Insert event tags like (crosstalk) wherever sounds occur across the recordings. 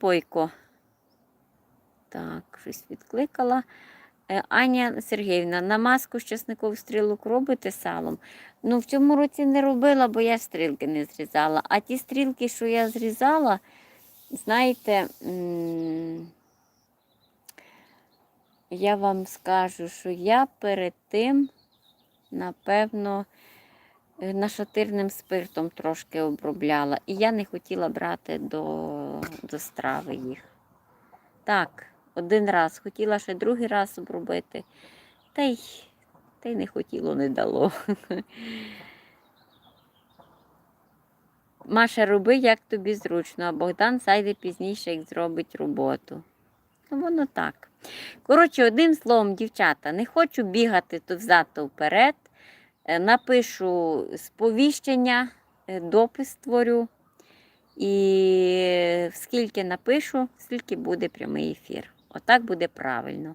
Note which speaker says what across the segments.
Speaker 1: Бойко. Так, щось відкликала. Е, Аня Сергіївна, намазку з часникових стрілок робите салом? Ну, в цьому році не робила, бо я стрілки не зрізала. А ті стрілки, що я зрізала, знаєте, я вам скажу, що я перед тим, напевно, нашатирним спиртом трошки обробляла. І я не хотіла брати до, до страви їх. Так, один раз. Хотіла ще другий раз обробити. Та й, та й не хотіло, не дало. (laughs) Маша, роби, як тобі зручно, а Богдан зайде пізніше, як зробить роботу. Ну, воно так. Коротше, одним словом, дівчата, не хочу бігати то взад, то вперед. Е, Напишу сповіщення, е, допис створю. І скільки напишу, скільки буде прямий ефір. Отак буде правильно.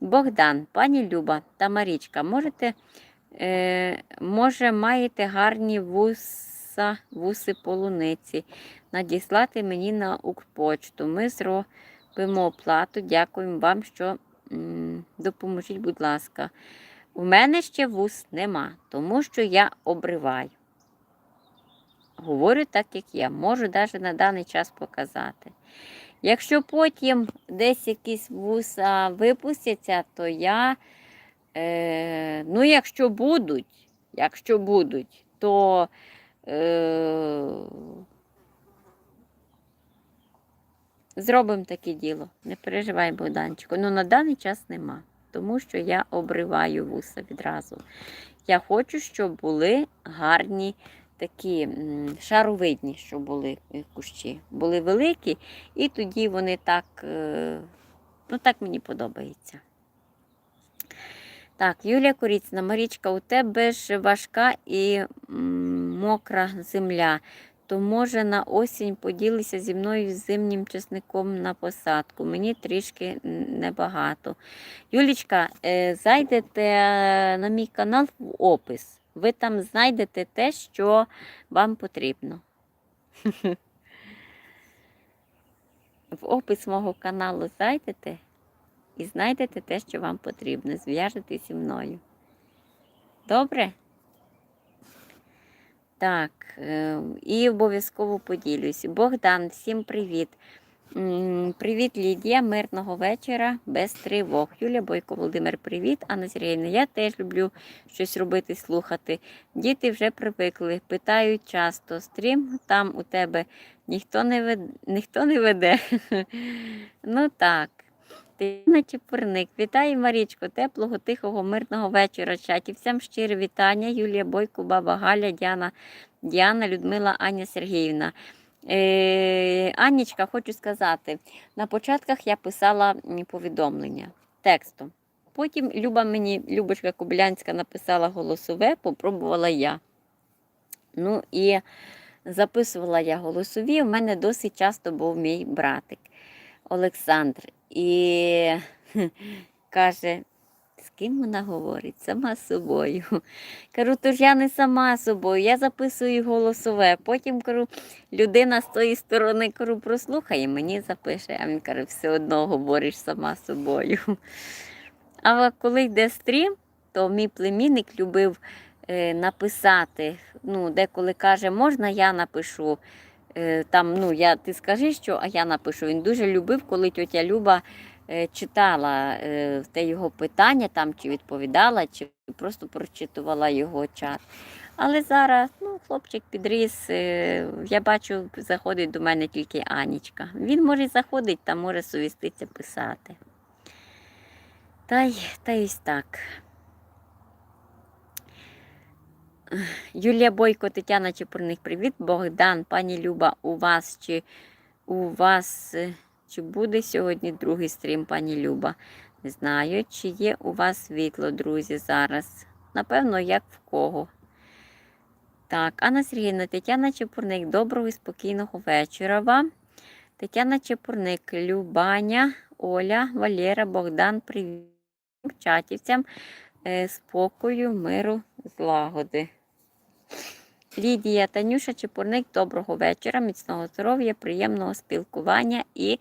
Speaker 1: Богдан, пані Люба та Марічка, можете, е, може, маєте гарні вуса, вуси полуниці. Надіслати мені на Укрпочту. Ми зробимо оплату. Дякуємо вам, що м, допоможіть, будь ласка. У мене ще вус нема, тому що я обриваю. Говорю так, як я. Можу навіть на даний час показати. Якщо потім десь якісь вуса випустяться, то я, е, ну, якщо будуть, якщо будуть, то е, зробимо таке діло. Не переживай, Богданчику. Ну, на даний час нема, тому що я обриваю вуса відразу. Я хочу, щоб були гарні такі шаровидні, що були кущі. Були великі, і тоді вони так, е, ну так мені подобається. Так, Юлія Коріцина, Марічка, у тебе ж важка і мокра земля. То може на осінь поділися зі мною зимнім чесником на посадку. Мені трішки небагато. Юлічка, е, зайдете на мій канал в опис. Ви там знайдете те, що вам потрібно. (laughs) В опис мого каналу зайдете і знайдете те, що вам потрібно. Зв'яжете зі мною. Добре? Так, е, і обов'язково поділюсь. Богдан, всім привіт. Привіт, Лідія, мирного вечора, без тривог. Юлія Бойко, Володимир, привіт. Анна Сергіївна, я теж люблю щось робити, слухати. Діти вже привикли, питають часто. Стрім там у тебе ніхто не веде. Ніхто не веде. (laughs) ну так. Тетяна Чепурник, вітаю Марічко, теплого, тихого, мирного вечора. Чаті. Всім щире вітання. Юлія Бойко, баба Галя, Діана, Діана, Людмила, Аня Сергіївна. Е, Анічка, хочу сказати, на початках я писала повідомлення текстом. Потім Люба мені, Любочка Кобилянська, написала голосове, попробувала я. Ну і записувала я голосові. У мене досить часто був мій братик Олександр. І (laughs) каже, з ким вона говорить? Сама з собою. Кажу, то ж я не сама з собою, я записую голосове. Потім кажу, людина з тої сторони кажу, прослухає, мені запише, а він каже, все одно говориш сама з собою. А коли йде стрім, то мій племінник любив е, написати. Ну, деколи каже, можна я напишу. Е, там, ну, я, ти скажи, що, а я напишу. Він дуже любив, коли тьотя Люба е, читала е, те його питання, там, чи відповідала, чи просто прочитувала його чат. Але зараз ну, хлопчик підріс, я бачу, заходить до мене тільки Анічка. Він може заходить, та може совіститься писати. Та й, та й так. Юлія Бойко, Тетяна Чепурник, привіт. Богдан, пані Люба, у вас чи у вас е, чи буде сьогодні другий стрім, пані Люба? Не знаю, чи є у вас світло, друзі, зараз. Напевно, як в кого. Так, Анна Сергійовна, Тетяна Чепурник, доброго і спокійного вечора вам. Тетяна Чепурник, Любаня, Оля, Валера, Богдан, привіт чатівцям, е, спокою, миру, злагоди. Лідія Танюша Чепурник, доброго вечора, міцного здоров'я, приємного спілкування і